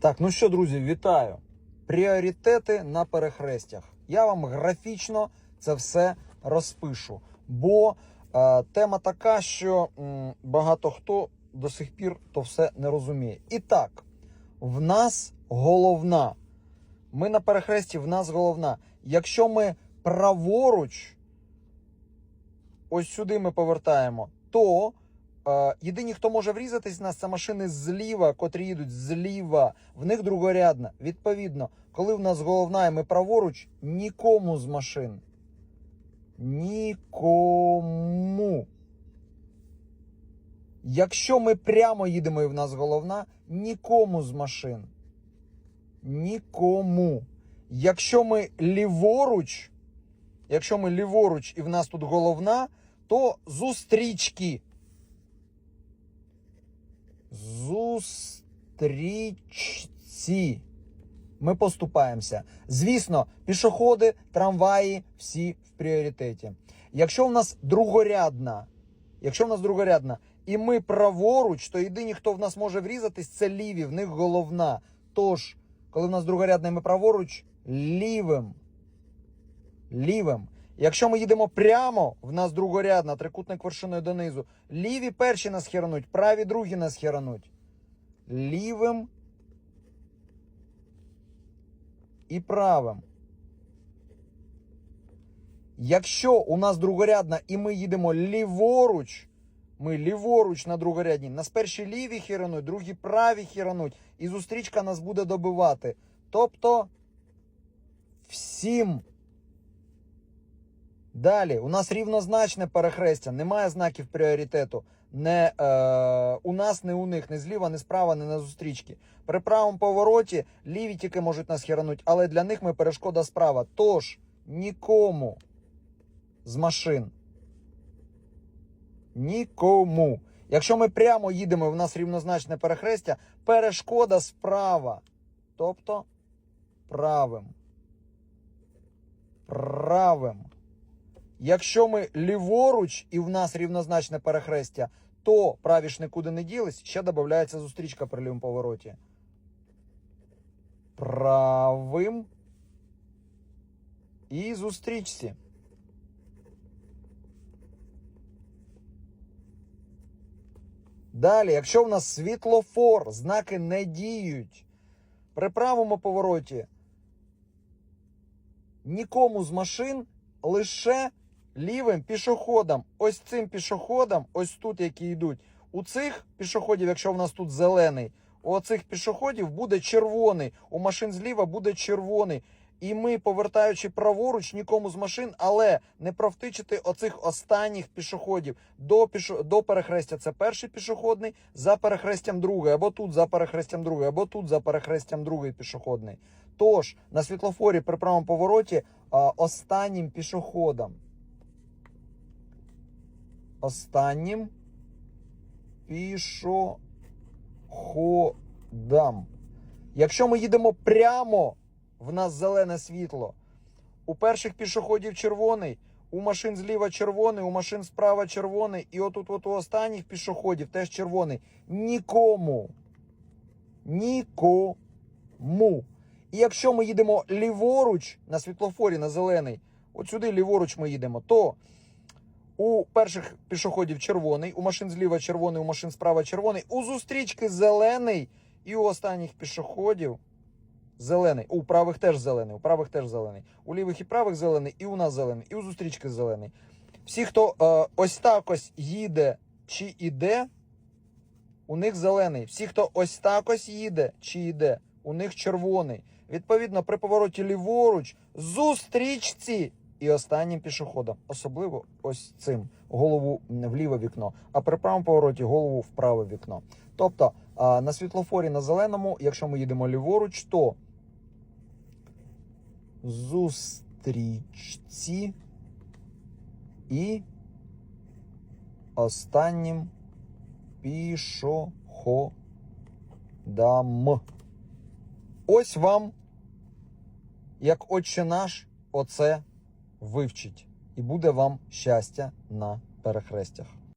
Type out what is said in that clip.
Так, ну що, друзі, вітаю. Пріоритети на перехрестях. Я вам графічно це все розпишу. Бо е, тема така, що м, багато хто до сих пір то все не розуміє. І так, в нас головна. Ми на перехресті, в нас головна. Якщо ми праворуч, ось сюди ми повертаємо, то єдині, хто може врізатись в нас, це машини зліва, котрі їдуть зліва. В них другорядна. Відповідно, коли в нас головна і ми праворуч, нікому з машин. Нікому. Якщо ми прямо їдемо і в нас головна, нікому з машин. Нікому. Якщо ми ліворуч, якщо ми ліворуч і в нас тут головна, то зустрічки. Зустрічці. Ми поступаємося. Звісно, пішоходи, трамваї всі в пріоритеті. Якщо в нас другорядна, якщо в нас другорядна, і ми праворуч, то єдині, хто в нас може врізатись, це ліві, в них головна. Тож, коли в нас другорядна і ми праворуч, лівим. Лівим. Якщо ми їдемо прямо, в нас другорядна, трикутник вершиною донизу. Ліві перші нас херануть, праві другі нас херануть. Лівим і правим. Якщо у нас другорядна і ми їдемо ліворуч, ми ліворуч на другорядній, нас перші ліві херануть, другі праві херануть, і зустрічка нас буде добивати. Тобто всім. Далі, у нас рівнозначне перехрестя, немає знаків пріоритету. Не е, у нас, не у них, не зліва, не справа, не на зустрічки. При правому повороті ліві тільки можуть нас херануть, але для них ми перешкода справа. Тож нікому з машин. Нікому. Якщо ми прямо їдемо, і в нас рівнозначне перехрестя, перешкода справа. Тобто правим. Правим. Якщо ми ліворуч і в нас рівнозначне перехрестя, то праві ж нікуди не ділись, ще додається зустрічка при лівому повороті. Правим і зустрічці. Далі, якщо в нас світлофор, знаки не діють. При правому повороті нікому з машин лише лівим пішоходам. Ось цим пішоходам, ось тут, які йдуть. У цих пішоходів, якщо в нас тут зелений, у цих пішоходів буде червоний. У машин зліва буде червоний. І ми, повертаючи праворуч, нікому з машин, але не провтичити оцих останніх пішоходів до пішо... до перехрестя. Це перший пішохідний, за перехрестям другий, або тут за перехрестям другий, або тут за перехрестям другий пішохідний. Тож на світлофорі при правому повороті останнім пішоходом. Останнім пішоходам. Якщо ми їдемо прямо, в нас зелене світло. У перших пішоходів червоний, у машин зліва червоний, у машин справа червоний, і отут от у останніх пішоходів теж червоний. Нікому. Нікому. І якщо ми їдемо ліворуч на світлофорі на зелений, от сюди ліворуч ми їдемо, то у перших пішоходів червоний, у машин зліва червоний, у машин справа червоний, у зустрічки зелений, і у останніх пішоходів зелений. У правих теж зелений, у правих теж зелений. У лівих і правих зелений, і у нас зелений, і у зустрічки зелений. Всі, хто е, ось так їде чи іде, у них зелений. Всі, хто ось так ось їде чи йде, у них червоний. Відповідно, при повороті ліворуч, зустрічці і останнім пішоходом. Особливо ось цим голову в ліве вікно, а при правому повороті голову в праве вікно. Тобто на світлофорі на зеленому, якщо ми їдемо ліворуч, то зустрічці і останнім пішоходам. Ось вам, як отче наш, оце вивчить. І буде вам щастя на перехрестях.